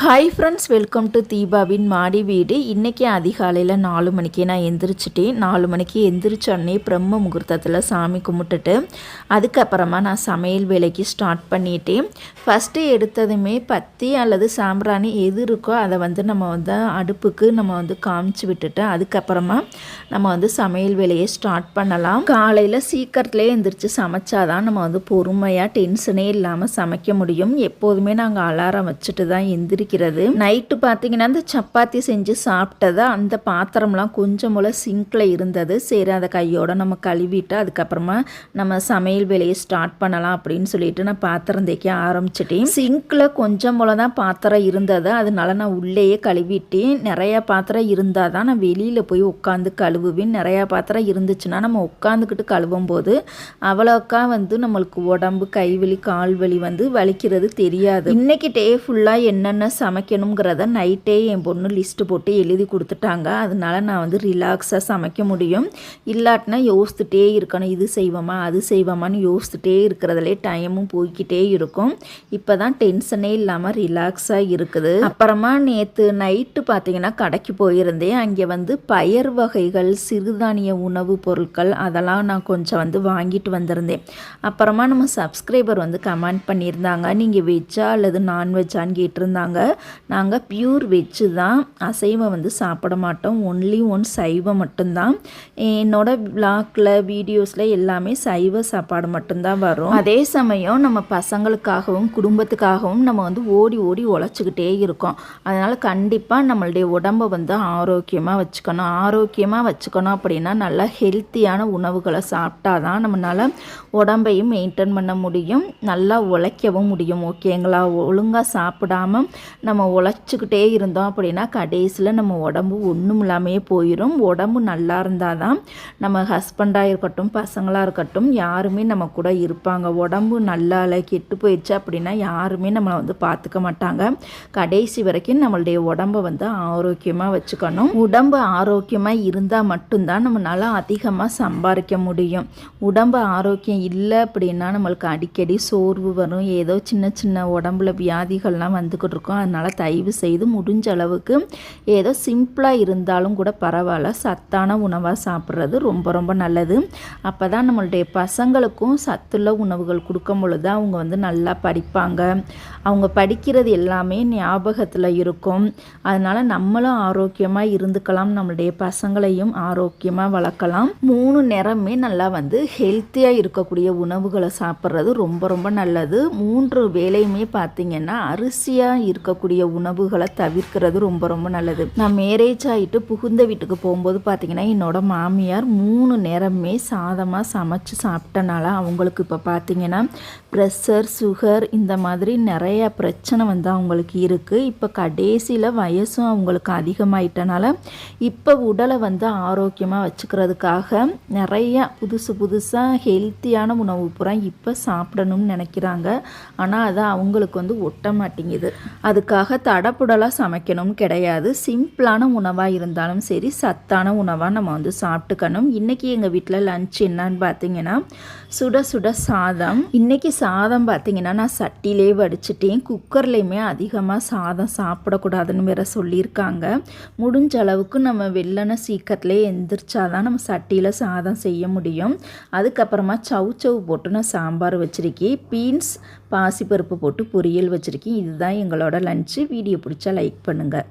Hi friends welcome to தீபாவின் மாடி வீடு இன்றைக்கி அதிகாலையில் நாலு மணிக்கு நான் எந்திரிச்சிட்டேன். நாலு மணிக்கு எந்திரிச்சோடனே பிரம்ம முகூர்த்தத்தில் சாமி கும்பிட்டுட்டு அதுக்கப்புறமா நான் சமையல் வேலைக்கு ஸ்டார்ட் பண்ணிட்டேன். ஃபஸ்ட்டு எடுத்ததுமே பத்தி அல்லது சாம்பிராணி எது இருக்கோ அதை வந்து நம்ம வந்து அடுப்புக்கு நம்ம வந்து காமிச்சு விட்டுட்டு அதுக்கப்புறமா நம்ம வந்து சமையல் வேலையை ஸ்டார்ட் பண்ணலாம். காலையில் சீக்கிரத்துலேயே எந்திரிச்சு சமைச்சாதான் நம்ம வந்து பொறுமையாக டென்ஷனே இல்லாமல் சமைக்க முடியும். எப்போதுமே நாங்கள் அலாரம் வச்சுட்டு தான் எந்திரி இருக்கிறது நைட்டு பார்த்தீங்கன்னா அந்த சப்பாத்தி செஞ்சு சாப்பிட்டதா அந்த பாத்திரம்லாம் கொஞ்சம் போல் சிங்கில் இருந்தது. சரி அதை கையோட நம்ம கழுவிட்டு அதுக்கப்புறமா நம்ம சமையல் வேலையை ஸ்டார்ட் பண்ணலாம் அப்படின்னு சொல்லிட்டு நான் பாத்திரம் தேய்க்க ஆரம்பிச்சிட்டேன். சிங்கில் கொஞ்சம் போல தான் பாத்திரம் இருந்தது. அதனால நான் உள்ளேயே கழுவிட்டேன். நிறையா பாத்திரம் இருந்தால் தான் நான் வெளியில் போய் உட்காந்து கழுவுவேன். நிறையா பாத்திரம் இருந்துச்சுன்னா நம்ம உட்காந்துக்கிட்டு கழுவும் போது அவ்வளோக்கா வந்து நம்மளுக்கு உடம்பு கைவலி கால்வலி வந்து வலிக்கிறது தெரியாது. இன்னைக்கு டே ஃபுல்லாக என்னென்ன சமைக்கணுங்கிறத நைட்டே என் பொண்ணு லிஸ்ட்டு போட்டு எழுதி கொடுத்துட்டாங்க. அதனால நான் வந்து ரிலாக்ஸாக சமைக்க முடியும். இல்லாட்டினா யோசித்துட்டே இருக்கணும். இது செய்வோமா அது செய்வோமான்னு யோசித்துட்டே இருக்கிறதுலே டைமும் போய்கிட்டே இருக்கும். இப்போ தான் டென்ஷனே இல்லாமல் ரிலாக்ஸாக இருக்குது. அப்புறமா நேற்று நைட்டு பார்த்தீங்கன்னா கடைக்கு போயிருந்தேன். அங்கே வந்து பயர் வகைகள் சிறுதானிய உணவுப் பொருட்கள் அதெல்லாம் நான் கொஞ்சம் வந்து வாங்கிட்டு வந்திருந்தேன். அப்புறமா நம்ம சப்ஸ்கிரைபர் வந்து கமெண்ட் பண்ணியிருந்தாங்க. நீங்கள் வெஜ்ஜா அல்லது நான்வெஜ்ஜான்னு கேட்டிருந்தாங்க. நாங்கள் பியூர் வெஜ்ஜு தான் அசைவம் வந்து சாப்பிட மாட்டோம். ஒன்லி ஒன் சைவம் மட்டும்தான். என்னோட பிளாக்ல வீடியோஸில் எல்லாமே சைவ சாப்பாடு மட்டும்தான் வரும். அதே சமயம் நம்ம பசங்களுக்காகவும் குடும்பத்துக்காகவும் நம்ம வந்து ஓடி ஓடி உழைச்சிக்கிட்டே இருக்கோம். அதனால் கண்டிப்பாக நம்மளுடைய உடம்பை வந்து ஆரோக்கியமாக வச்சுக்கணும். ஆரோக்கியமாக வச்சுக்கணும் அப்படின்னா நல்லா ஹெல்த்தியான உணவுகளை சாப்பிட்டா தான் நம்மளால் உடம்பையும் மெயின்டைன் பண்ண முடியும். நல்லா உழைக்கவும் முடியும். ஓகேங்களா ஒழுங்காக சாப்பிடாம நம்ம உழைச்சிக்கிட்டே இருந்தோம் அப்படின்னா கடைசியில் நம்ம உடம்பு ஒன்றும் இல்லாமே போயிடும் உடம்பு நல்லா இருந்தால் தான் நம்ம ஹஸ்பண்டாக இருக்கட்டும் பசங்களாக இருக்கட்டும் யாருமே நம்ம கூட இருப்பாங்க. உடம்பு நல்லா கெட்டு போயிடுச்சு அப்படின்னா யாருமே நம்மளை வந்து பார்த்துக்க மாட்டாங்க. கடைசி வரைக்கும் நம்மளுடைய உடம்பை வந்து ஆரோக்கியமாக வச்சுக்கணும். உடம்பு ஆரோக்கியமாக இருந்தால் மட்டும்தான் நம்மளால் அதிகமாக சம்பாதிக்க முடியும். உடம்பு ஆரோக்கியம் இல்லை அப்படின்னா நம்மளுக்கு அடிக்கடி சோர்வு வரும். ஏதோ சின்ன சின்ன உடம்புல வியாதிகள்லாம் வந்துக்கிட்டு இருக்கும். அதனால் தயவு செய்து முடிஞ்ச அளவுக்கு ஏதோ சிம்பிளாக இருந்தாலும் கூட பரவாயில்ல. சத்தான உணவாக சாப்பிட்றது ரொம்ப ரொம்ப நல்லது. அப்போ தான் நம்மளுடைய பசங்களுக்கும் சத்துள்ள உணவுகள் கொடுக்கும் பொழுது அவங்க வந்து நல்லா படிப்பாங்க. அவங்க படிக்கிறது எல்லாமே ஞாபகத்தில் இருக்கும். அதனால் நம்மளும் ஆரோக்கியமாக இருந்துக்கலாம். நம்மளுடைய பசங்களையும் ஆரோக்கியமாக வளர்க்கலாம். மூணு நேரமே நல்லா வந்து ஹெல்த்தியாக இருக்கக்கூடிய உணவுகளை சாப்பிட்றது ரொம்ப ரொம்ப நல்லது. மூன்று வேலையுமே பார்த்திங்கன்னா அரிசியாக இருக்க இருக்கக்கூடிய உணவுகளை தவிர்க்கிறது ரொம்ப ரொம்ப நல்லது. நான் மேரேஜ் ஆகிட்டு புகுந்த வீட்டுக்கு போகும்போது பார்த்தீங்கன்னா என்னோட மாமியார் மூணு நேரமே சாதமாக சமைச்சு சாப்பிட்டனால அவங்களுக்கு இப்போ பார்த்தீங்கன்னா ப்ரெஷர் சுகர் இந்த மாதிரி நிறைய பிரச்சனை வந்து அவங்களுக்கு இருக்குது இப்போ கடைசியில் வயசும் அவங்களுக்கு அதிகமாயிட்டனால இப்போ உடலை வந்து ஆரோக்கியமாக வச்சுக்கிறதுக்காக நிறைய புதுசு புதுசாக ஹெல்த்தியான உணவு பூரா இப்போ சாப்பிடணும்னு நினைக்கிறாங்க. ஆனால் அது அவங்களுக்கு வந்து ஒட்ட மாட்டேங்குது. அதுக்காக தடப்புடலாக சமைக்கணும் கிடையாது. சிம்பிளான உணவாக இருந்தாலும் சரி சத்தான உணவாக நம்ம வந்து சாப்பிட்டுக்கணும். இன்றைக்கி எங்கள் வீட்டில் லஞ்ச் என்னன்னு பார்த்தீங்கன்னா சுட சுட சாதம். இன்றைக்கி சாதம் பார்த்தீங்கன்னா நான் சட்டிலே வடிச்சிட்டேன். குக்கர்லேயுமே அதிகமாக சாதம் சாப்பிடக்கூடாதுன்னு வேற சொல்லியிருக்காங்க. முடிஞ்ச அளவுக்கு நம்ம வெள்ளனை சீக்கிரத்துலேயே எந்திரிச்சாதான் நம்ம சட்டியில் சாதம் செய்ய முடியும். அதுக்கப்புறமா சவு சவு போட்டு நான் சாம்பார் வச்சுருக்கேன். பீன்ஸ் பாசிப்பருப்பு போட்டு பொரியல் வச்சுருக்கேன். இதுதான் எங்களோட லஞ்சு வீடியோ பிடிச்சா லைக் பண்ணுங்கள்